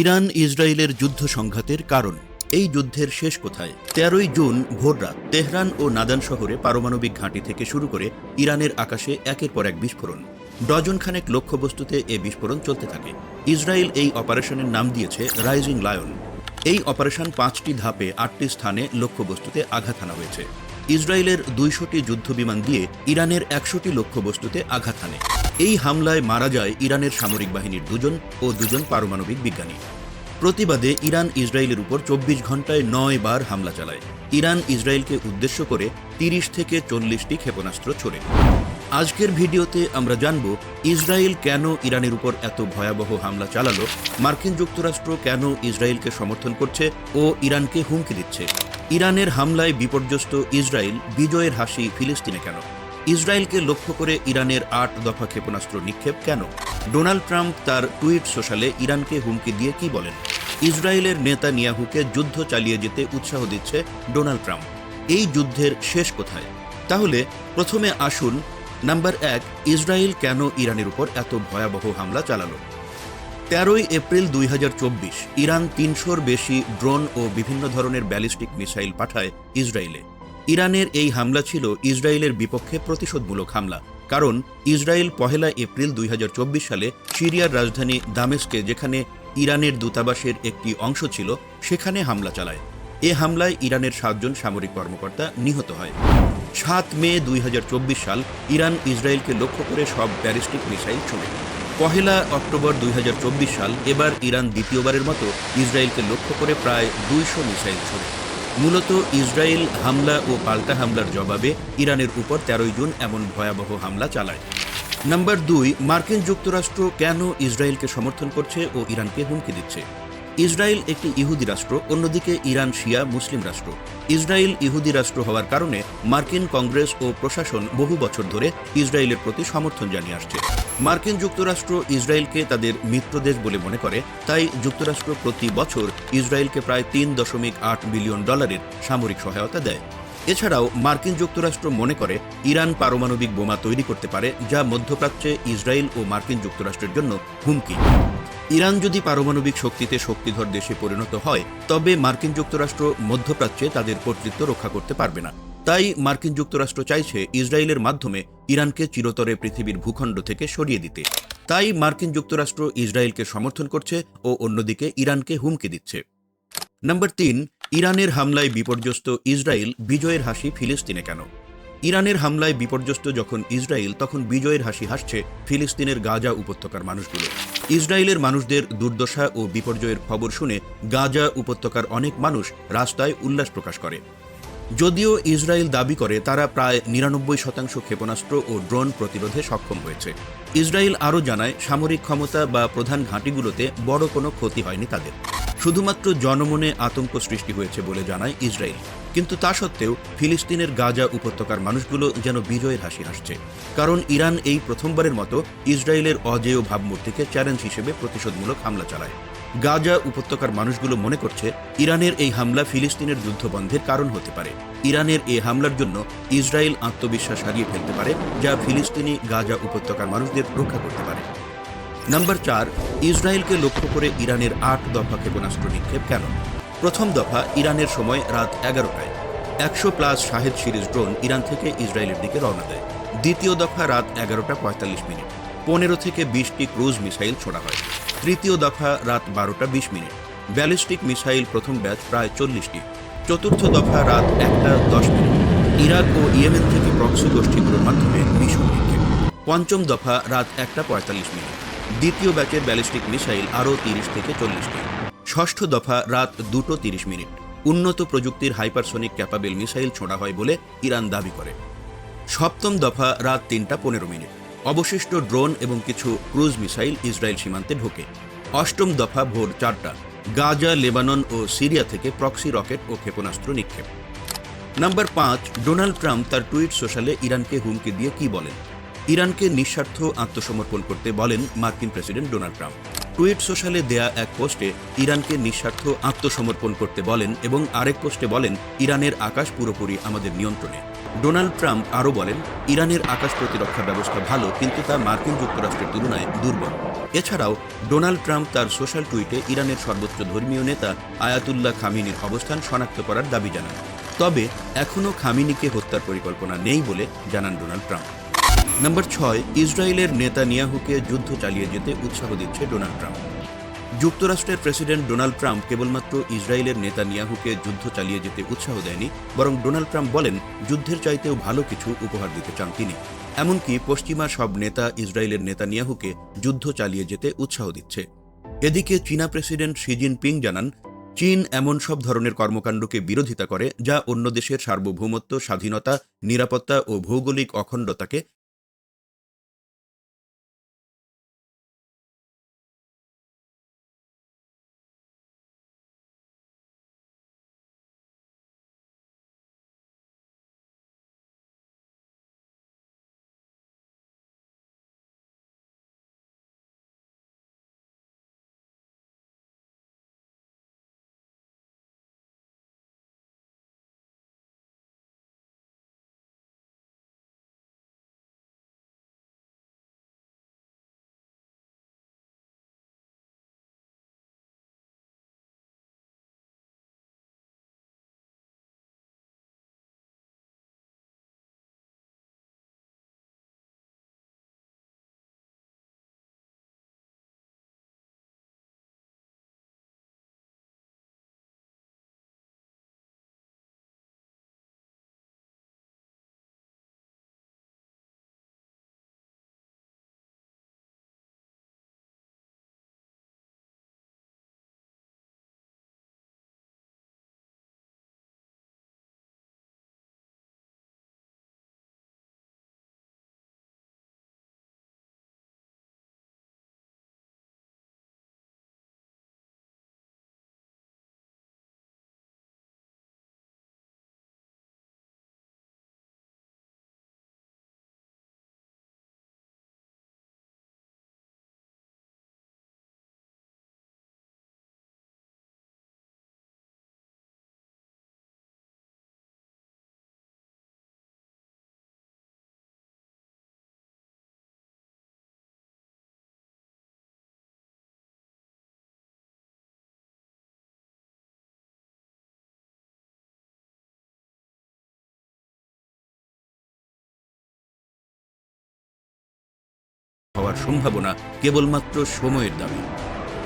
Iran ইসরায়েলের যুদ্ধ সংঘাতের কারণ। এই যুদ্ধের শেষ কোথায়? তেরোই জুন ভোররাত তেহরান ও নাদান শহরে পারমাণবিক ঘাঁটি থেকে শুরু করে ইরানের আকাশে একের পর এক বিস্ফোরণ। ডজন খানেক লক্ষ্যবস্তুতে এ বিস্ফোরণ চলতে থাকে। ইসরায়েল এই অপারেশনের নাম দিয়েছে রাইজিং লায়ন। এই অপারেশন পাঁচটি ধাপে আটটি স্থানে লক্ষ্যবস্তুতে আঘাত হানা হয়েছে। ইসরায়েলের দুইশোটি যুদ্ধবিমান দিয়ে ইরানের একশোটি লক্ষ্যবস্তুতে আঘাত হানে এই হামলায় মারা যায় ইরানের সামরিক বাহিনীর দুজন ও দুজন পারমাণবিক বিজ্ঞানী। প্রতিবাদে ইরান ইসরায়েলের উপর চব্বিশ ঘন্টায় নয় বার হামলা চালায়। ইরান ইসরায়েলকে উদ্দেশ্য করে তিরিশ থেকে চল্লিশটি ক্ষেপণাস্ত্র ছোড়ে। আজকের ভিডিওতে আমরা জানব, ইসরায়েল কেন ইরানের উপর এত ভয়াবহ হামলা চালালো, মার্কিন যুক্তরাষ্ট্র কেন ইসরায়েলকে সমর্থন করছে ও ইরানকে হুমকি দিচ্ছে, ইরানের হামলায় বিপর্যস্ত ইসরায়েল, বিজয়ের হাসি ফিলিস্তিনে কেন? ইসরায়েলকে লক্ষ্য করে ইরানের আট দফা ক্ষেপণাস্ত্র নিক্ষেপ কেন? ডোনাল্ড ট্রাম্প তার টুইট সোশ্যালে ইরানকে হুমকি দিয়ে কি বলেন? ইসরায়েলের নেতা নিয়াহুকে যুদ্ধ চালিয়ে যেতে উৎসাহ দিচ্ছে ডোনাল্ড ট্রাম্প। এই যুদ্ধের শেষ কোথায়? তাহলে প্রথমে আসুন নাম্বার এক, ইসরায়েল কেন ইরানের উপর এত ভয়াবহ হামলা চালালো? তেরোই এপ্রিল দুই হাজার চব্বিশ, ইরান তিনশোর বেশি ড্রোন ও বিভিন্ন ধরনের ব্যালিস্টিক মিসাইল পাঠায় ইসরায়েলে। ইরানের এই হামলা ছিল ইসরায়েলের বিপক্ষে প্রতিশোধমূলক হামলা, কারণ ইসরায়েল পহেলা এপ্রিল দুই হাজার চব্বিশ সালে সিরিয়ার রাজধানী দামেস্কে, যেখানে ইরানের দূতাবাসের একটি অংশ ছিল, সেখানে হামলা চালায়। এ হামলায় ইরানের সাতজন সামরিক কর্মকর্তা নিহত হয়। সাত মে দুই হাজার চব্বিশ সাল ইরান ইসরায়েলকে লক্ষ্য করে সব ব্যালিস্টিক মিসাইল ছোড়ে পহেলা অক্টোবর দুই হাজার চব্বিশ সাল এবার ইরান দ্বিতীয়বারের মতো ইসরায়েলকে লক্ষ্য করে প্রায় দুইশো মিসাইল ছোড়ে। মূলত ইসরায়েল হামলা ও পাল্টা হামলার জবাবে ইরানের উপর তেরোই জুন এমন ভয়াবহ হামলা চালায়। নাম্বার দুই, মার্কিন যুক্তরাষ্ট্র কেন ইসরায়েলকে সমর্থন করছে ও ইরানকে হুমকি দিচ্ছে? ইসরায়েল একটি ইহুদি রাষ্ট্র, অন্যদিকে ইরান শিয়া মুসলিম রাষ্ট্র। ইসরায়েল ইহুদি রাষ্ট্র হওয়ার কারণে মার্কিন কংগ্রেস ও প্রশাসন বহু বছর ধরে ইসরায়েলের প্রতি সমর্থন জানিয়ে আসছে। মার্কিন যুক্তরাষ্ট্র ইসরায়েলকে তাদের মিত্রদেশ বলে মনে করে, তাই যুক্তরাষ্ট্র প্রতি বছর ইসরায়েলকে প্রায় তিন দশমিক আট বিলিয়ন ডলারের সামরিক সহায়তা দেয়। এছাড়াও মার্কিন যুক্তরাষ্ট্র মনে করে, ইরান পারমাণবিক বোমা তৈরি করতে পারে, যা মধ্যপ্রাচ্যে ইসরায়েল ও মার্কিন যুক্তরাষ্ট্রের জন্য হুমকি। ইরান যদি পারমাণবিক শক্তিতে শক্তিধর দেশে পরিণত হয়, তবে মার্কিন যুক্তরাষ্ট্র মধ্যপ্রাচ্যে তাদের কর্তৃত্ব রক্ষা করতে পারবে না। তাই মার্কিন যুক্তরাষ্ট্র চাইছে ইসরায়েলের মাধ্যমে ইরানকে চিরতরে পৃথিবীর ভূখণ্ড থেকে সরিয়ে দিতে। তাই মার্কিন যুক্তরাষ্ট্র ইসরায়েলকে সমর্থন করছে ও অন্যদিকে ইরানকে হুমকি দিচ্ছে। নম্বর তিন, ইরানের হামলায় বিপর্যস্ত ইসরায়েল বিজয়ের হাসি ফিলিস্তিনে কেন? ইরানের হামলায় বিপর্যস্ত যখন ইসরায়েল, তখন বিজয়ের হাসি হাসছে ফিলিস্তিনের গাজা উপত্যকার মানুষগুলো। ইসরায়েলের মানুষদের দুর্দশা ও বিপর্যয়ের খবর শুনে গাজা উপত্যকার অনেক মানুষ রাস্তায় উল্লাস প্রকাশ করে। যদিও ইসরায়েল দাবি করে, তারা প্রায় নিরানব্বই শতাংশ ক্ষেপণাস্ত্র ও ড্রোন প্রতিরোধে সক্ষম হয়েছে। ইসরায়েল আরও জানায়, সামরিক ক্ষমতা বা প্রধান ঘাঁটিগুলোতে বড় কোনো ক্ষতি হয়নি তাদের। শুধুমাত্র জনমনে আতঙ্ক সৃষ্টি হয়েছে বলে জানায় ইসরায়েল। কিন্তু তা সত্ত্বেও ফিলিস্তিনের গাজা উপত্যকার মানুষগুলো যেন বিজয়ের হাসি হাসছে। কারণ ইরান এই প্রথমবারের মতো ইসরায়েলের অজেয় ভাবমূর্তিকে চ্যালেঞ্জ হিসেবে প্রতিশোধমূলক হামলা চালায়। গাজা উপত্যকার মানুষগুলো মনে করছে, ইরানের এই হামলা ফিলিস্তিনের যুদ্ধ বন্ধের কারণ হতে পারে। ইরানের এই হামলার জন্য ইসরায়েল আত্মবিশ্বাস হারিয়ে ফেলতে পারে, যা ফিলিস্তিনি গাজা উপত্যকার মানুষদের রক্ষা করতে পারে। নাম্বার চার, ইসরায়েলকে লক্ষ্য করে ইরানের আট দফা ক্ষেপণাস্ত্র নিক্ষেপ কেন? প্রথম দফা ইরানের সময় রাত এগারোটায়। একশো plus Shahed series drone Iran থেকে ইসরায়েলের দিকে রওনা দেয়। দ্বিতীয় দফা রাত এগারোটা পঁয়তাল্লিশ মিনিট। পনেরো থেকে বিশটি ক্রুজ মিসাইল ছোড়া হয়। তৃতীয় দফা রাত বারোটা বিশ মিনিট। ব্যালিস্টিক মিসাইল প্রথম ব্যাচ প্রায় চল্লিশটি। চতুর্থ দফা রাত একটা দশ মিনিট। ইরাক ও ইয়েমেন থেকে প্রক্সি গোষ্ঠীগুলোর মাধ্যমে মিশন নিক্ষেপ। পঞ্চম দফা রাত একটা পঁয়তাল্লিশ মিনিট। দ্বিতীয় ব্যাচের ব্যালিস্টিক মিসাইল আরও তিরিশ থেকে চল্লিশটি। ষষ্ঠ দফা রাত দুটো তিরিশ মিনিট। উন্নত প্রযুক্তির হাইপারসোনিক ক্যাপাবেল মিসাইল ছোঁড়া হয় বলে ইরান দাবি করে। সপ্তম দফা রাত তিনটা পনেরো মিনিট। অবশিষ্ট ড্রোন এবং কিছু ক্রুজ মিসাইল ইসরায়েল সীমান্তে ঢোকে। অষ্টম দফা ভোর চারটা। গাজা, লেবানন ও সিরিয়া থেকে প্রক্সি রকেট ও ক্ষেপণাস্ত্র নিক্ষেপ। নাম্বার পাঁচ, ডোনাল্ড ট্রাম্প তার টুইট সোশ্যালে ইরানকে হুমকি দিয়ে কি বলেন? ইরানকে নিঃস্বার্থ আত্মসমর্পণ করতে বলেন মার্কিন প্রেসিডেন্ট ডোনাল্ড ট্রাম্প। টুইট সোশ্যালে দেয়া এক পোস্টে ইরানকে নিঃস্বার্থ আত্মসমর্পণ করতে বলেন এবং আরেক পোস্টে বলেন, ইরানের আকাশ পুরোপুরি আমাদের নিয়ন্ত্রণে। ডোনাল্ড ট্রাম্প আরও বলেন, ইরানের আকাশ প্রতিরক্ষা ব্যবস্থা ভালো, কিন্তু তা মার্কিন যুক্তরাষ্ট্রের তুলনায় দুর্বল। এছাড়াও, ডোনাল্ড ট্রাম্প তার সোশ্যাল টুইটে ইরানের সর্বোচ্চ ধর্মীয় নেতা আয়াতুল্লাহ খামিনির অবস্থান শনাক্ত করার দাবি জানান। তবে, এখনও খামিনিকে হত্যার পরিকল্পনা নেই বলে জানান ডোনাল্ড ট্রাম্প। নম্বর ছয়, ইসরায়েলের নেতা নিয়াহুকে যুদ্ধ চালিয়ে যেতে উৎসাহ দিচ্ছে ডোনাল্ড ট্রাম্প। যুক্তরাষ্ট্রের প্রেসিডেন্ট ডোনাল্ড ট্রাম্প কেবলমাত্র ইসরায়েলের নেতা নিয়াহুকে যুদ্ধ চালিয়ে যেতে উৎসাহ দেয়নি, বরং ডোনাল্ড ট্রাম্প বলেন যুদ্ধের চাইতেও ভালো কিছু উপহার দিতে চান তিনি। এমনকি পশ্চিমা সব নেতা ইসরায়েলের নেতা নিয়াহুকে যুদ্ধ চালিয়ে যেতে উৎসাহ দিচ্ছে। এদিকে চীনা প্রেসিডেন্ট শি জিনপিং জানান, চীন এমন সব ধরনের কর্মকাণ্ডকে বিরোধিতা করে, যা অন্য দেশের সার্বভৌমত্ব, স্বাধীনতা, নিরাপত্তা ও ভৌগোলিক অখণ্ডতাকে হওয়ার সম্ভাবনা কেবলমাত্র সময়ের দাবি